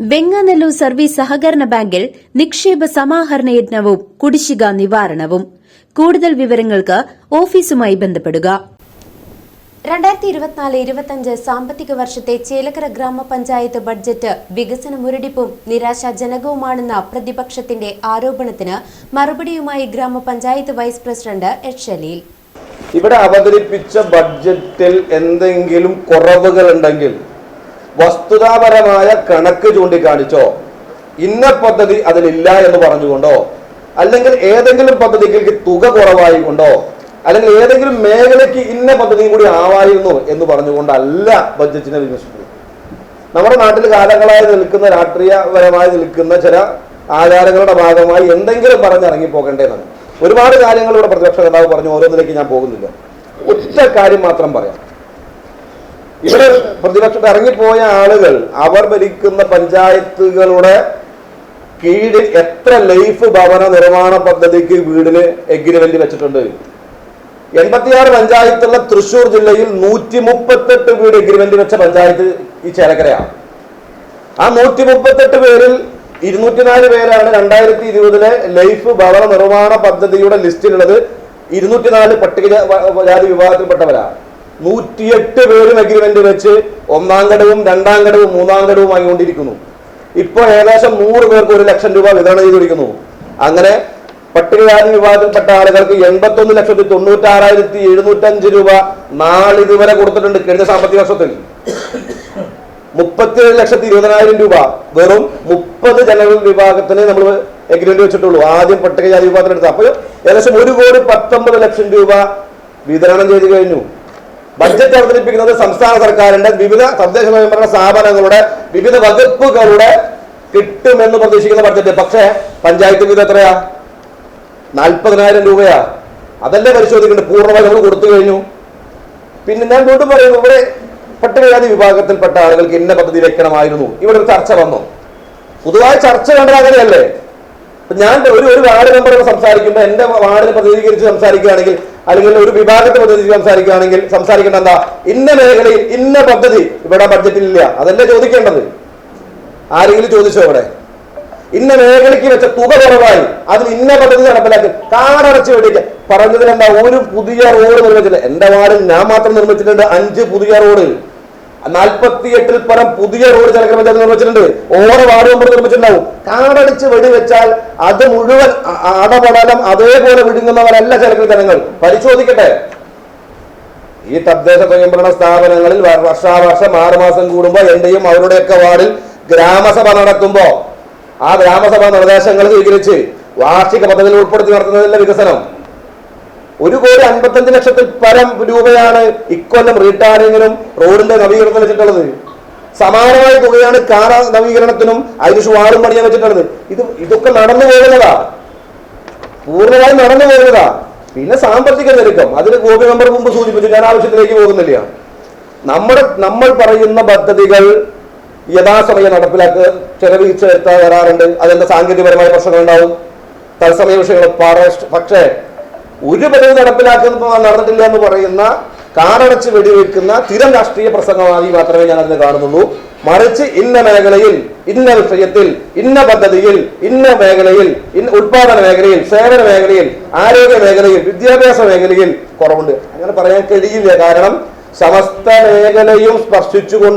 Venganallur service സഹകരണ ബാങ്കിൽ നിക്ഷേപ സമാഹരണ യജ്ഞവും കുടിശ്ശിക നിവാരണവും. കൂടുതൽ വിവരങ്ങൾക്ക് ഓഫീസുമായി ബന്ധപ്പെടുക. രണ്ടായിരത്തി ഇരുപത്തിനാല് ഇരുപത്തിയഞ്ച് സാമ്പത്തിക വർഷത്തെ ചേലക്കര ഗ്രാമപഞ്ചായത്ത് ബഡ്ജറ്റ് വികസന മുരടിപ്പും നിരാശാജനകവുമാണെന്ന പ്രതിപക്ഷത്തിന്റെ ആരോപണത്തിന് മറുപടിയുമായി ഗ്രാമപഞ്ചായത്ത് വൈസ് പ്രസിഡന്റ് എച്ച് ഷലീൽ ഇവിടെ അവതരിപ്പിച്ച ബഡ്ജറ്റിൽ എന്തെങ്കിലും കുറവുകൾ ഉണ്ടെങ്കിൽ വസ്തുതാപരമായ കണക്ക് ചൂണ്ടിക്കാണിച്ചോ? ഇന്ന പദ്ധതി അതിലില്ല എന്ന് പറഞ്ഞുകൊണ്ടോ? അല്ലെങ്കിൽ ഏതെങ്കിലും പദ്ധതിക്ക് തുക കുറവായി കൊണ്ടോ അല്ലെങ്കിൽ ഏതെങ്കിലും മേഖലയ്ക്ക് ഇന്ന പദ്ധതിയും കൂടി ആവായിരുന്നു എന്ന് പറഞ്ഞുകൊണ്ടല്ല ബഡ്ജറ്റിനെ വിമർശിക്കുന്നത് നമ്മുടെ നാട്ടിൽ കാലങ്ങളായി നിൽക്കുന്ന രാഷ്ട്രീയപരമായി നിൽക്കുന്ന ചില ആചാരങ്ങളുടെ ഭാഗമായി എന്തെങ്കിലും പറഞ്ഞിറങ്ങി പോകേണ്ടതാണ് ഒരുപാട് കാര്യങ്ങൾ ഇവിടെ പ്രതിപക്ഷ നേതാവ് പറഞ്ഞു ഓരോന്നിലേക്ക് ഞാൻ പോകുന്നില്ല. ഒറ്റ കാര്യം മാത്രം പറയാം. ഇവിടെ പ്രതിപക്ഷത്ത് ഇറങ്ങിപ്പോയ ആളുകൾ അവർ ഭരിക്കുന്ന പഞ്ചായത്തുകളുടെ കീഴിൽ എത്ര ലൈഫ് ഭവന നിർമ്മാണ പദ്ധതിക്ക് വീടിന് എഗ്രിമെന്റ് വെച്ചിട്ടുണ്ട്? എൺപത്തിയാറ് പഞ്ചായത്തുള്ള തൃശൂർ ജില്ലയിൽ നൂറ്റി മുപ്പത്തെട്ട് വീട് എഗ്രിമെന്റ് വെച്ച പഞ്ചായത്ത് ഈ ചേലക്കരയാണ്. ആ നൂറ്റി മുപ്പത്തെട്ട് പേരിൽ ഇരുന്നൂറ്റിനാല് പേരാണ് രണ്ടായിരത്തി ഇരുപതിലെ ലൈഫ് ഭവന നിർമ്മാണ പദ്ധതിയുടെ ലിസ്റ്റിലുള്ളത്. ഇരുന്നൂറ്റിനാല് പട്ടികജാതി വിഭാഗത്തിൽപ്പെട്ടവരാണ്. വിഭാഗത്തിൽപ്പെട്ടവരാ നൂറ്റിയെട്ട് പേരും അഗ്രിമെന്റ് വെച്ച് ഒന്നാം ഘടകവും രണ്ടാം ഘടകവും മൂന്നാം ഘടകവും വാങ്ങിക്കൊണ്ടിരിക്കുന്നു ഇപ്പോൾ ഏകദേശം നൂറ് പേർക്ക് ഒരു ലക്ഷം രൂപ വിതരണം ചെയ്തിരിക്കുന്നു. അങ്ങനെ പട്ടികജാതി വിഭാഗത്തിൽപ്പെട്ട ആളുകൾക്ക് എൺപത്തി ഒന്ന് ലക്ഷത്തി തൊണ്ണൂറ്റാറായിരത്തി എഴുന്നൂറ്റഞ്ച് രൂപ നാളിതുവരെ കൊടുത്തിട്ടുണ്ട് കഴിഞ്ഞ സാമ്പത്തിക വർഷത്തിൽ. മുപ്പത്തിയേഴ് ലക്ഷത്തി ഇരുപതിനായിരം രൂപ. വെറും മുപ്പത് ജനറൽ വിഭാഗത്തിന് നമ്മൾ എഗ്രിമെന്റ് വെച്ചിട്ടുള്ളൂ. ആദ്യം പട്ടികജാതി വിഭാഗത്തിനെടുത്ത് അപ്പോൾ ഏകദേശം ഒരു കോടി പത്തൊമ്പത് ലക്ഷം രൂപ വിതരണം ചെയ്ത് കഴിഞ്ഞു. ബഡ്ജറ്റ് അവതരിപ്പിക്കുന്നത് സംസ്ഥാന സർക്കാരിന്റെ വിവിധ തദ്ദേശ സ്വയംഭരണ സ്ഥാപനങ്ങളുടെ വിവിധ വകുപ്പുകളുടെ കിട്ടുമെന്ന് പ്രതീക്ഷിക്കുന്ന ബഡ്ജറ്റ്. പക്ഷേ പഞ്ചായത്ത് വിധം എത്രയാ? നാൽപ്പതിനായിരം രൂപയാ. അതല്ലേ പരിശോധിക്കേണ്ടത്? പൂർണമായി നമ്മൾ കൊടുത്തു കഴിഞ്ഞു. പിന്നെ ഞാൻ വീണ്ടും പറയുന്നു ഇവിടെ പട്ടികജാതി വിഭാഗത്തിൽപ്പെട്ട ആളുകൾക്ക് ഇന്ന പദ്ധതി വെക്കണമായിരുന്നു. ഇവിടെ ഒരു ചർച്ച വന്നു. പൊതുവായ ചർച്ച അങ്ങനെയല്ലേ? ഇപ്പൊ ഞാൻ ഒരു ഒരു വാർഡ് മെമ്പർ സംസാരിക്കുമ്പോൾ എന്റെ വാർഡിനെ പ്രതിനിധീകരിച്ച് സംസാരിക്കുകയാണെങ്കിൽ അല്ലെങ്കിൽ ഒരു വിഭാഗത്തെ പ്രതിനിധീകരിച്ച് സംസാരിക്കുകയാണെങ്കിൽ സംസാരിക്കേണ്ട എന്താ? ഇന്ന മേഖലയിൽ ഇന്ന പദ്ധതി ഇവിടെ ബഡ്ജറ്റിലില്ല അതല്ലേ ചോദിക്കേണ്ടത്? ആരെങ്കിലും ചോദിച്ചോ അവിടെ? ഇന്ന മേഖലയ്ക്ക് വെച്ച തുക കുറവായി. അതിൽ ഇന്ന പദ്ധതി നടപ്പിലാക്കി. കാടടച്ച് വേണ്ടിയിട്ട് പറഞ്ഞതിൽ എന്താ ഒരു പുതിയ റോഡ് നിർമ്മിച്ചില്ല. എന്റെ വാർഡിൽ ഞാൻ മാത്രം നിർമ്മിച്ചിട്ടുണ്ട് അഞ്ച് പുതിയ റോഡ് നാൽപ്പത്തി എട്ടിൽ പരം പുതിയ റോഡ് പഞ്ചായത്ത് നിർമ്മിച്ചിട്ടുണ്ട്. ഓരോ വാർഡ് മെമ്പർ നിർമ്മിച്ചിട്ടുണ്ടാവും. കാടടിച്ച് വെടിവെച്ചാൽ അത് മുഴുവൻ അടപടലം അതേപോലെ വിടുങ്ങുന്നവരല്ല ചലക്കര ജനങ്ങൾ. പരിശോധിക്കട്ടെ. ഈ തദ്ദേശ സ്വയംഭരണ സ്ഥാപനങ്ങളിൽ വർഷാവർഷം ആറുമാസം കൂടുമ്പോൾ എന്റെയും അവരുടെയൊക്കെ വാർഡിൽ ഗ്രാമസഭ നടത്തുമ്പോ ആ ഗ്രാമസഭാ നിർദ്ദേശങ്ങൾ സ്വീകരിച്ച് വാർഷിക പദ്ധതിയിൽ ഉൾപ്പെടുത്തി നടത്തുന്നതിന്റെ വികസനം. ഒരു കോടി അൻപത്തഞ്ച് ലക്ഷത്തിൽ പരം രൂപയാണ് ഇക്കൊല്ലം റീടാറിങ്ങിനും റോഡിന്റെ നവീകരണത്തിന് വെച്ചിട്ടുള്ളത്. സമാനമായ തുകയാണ് കാറ നവീകരണത്തിനും അതിന് വാളും പണിയാൻ വെച്ചിട്ടുള്ളത്. ഇത് ഇതൊക്കെ നടന്നു പോകുന്നതാ. പൂർണമായും നടന്നു പോകുന്നതാ. പിന്നെ സാമ്പത്തിക ഞെരുക്കം. അതിന് ഗോപി നമ്പർ മുമ്പ് സൂചിപ്പിച്ചു ഞാൻ ആവശ്യത്തിലേക്ക് പോകുന്നില്ല. നമ്മുടെ നമ്മൾ പറയുന്ന പദ്ധതികൾ യഥാസമയം നടപ്പിലാക്കുക ചെലവീഴ്ച വരുത്താൻ വരാറുണ്ട്. അതെന്താ സാങ്കേതികപരമായ പ്രശ്നങ്ങൾ ഉണ്ടാവും തത്സമയ വിഷയങ്ങൾ പക്ഷേ ഒരു പദ്ധതി നടപ്പിലാക്കുന്ന നടന്നിട്ടില്ല എന്ന് പറയുന്ന കാറടച്ച് വെടിവെക്കുന്ന സ്ഥിരം രാഷ്ട്രീയ പ്രസംഗമായി മാത്രമേ ഞാൻ അതിനെ കാണുന്നുള്ളൂ. മറിച്ച് ഇന്ന മേഖലയിൽ ഇന്ന വിഷയത്തിൽ ഇന്ന പദ്ധതിയിൽ ഇന്ന മേഖലയിൽ ഉത്പാദന മേഖലയിൽ സേവന മേഖലയിൽ ആരോഗ്യ മേഖലയിൽ വിദ്യാഭ്യാസ മേഖലയിൽ കുറവുണ്ട്. അങ്ങനെ പറയാൻ കഴിയില്ല. കാരണം സമസ്ത മേഖലയും സ്പർശിച്ചുകൊണ്ട്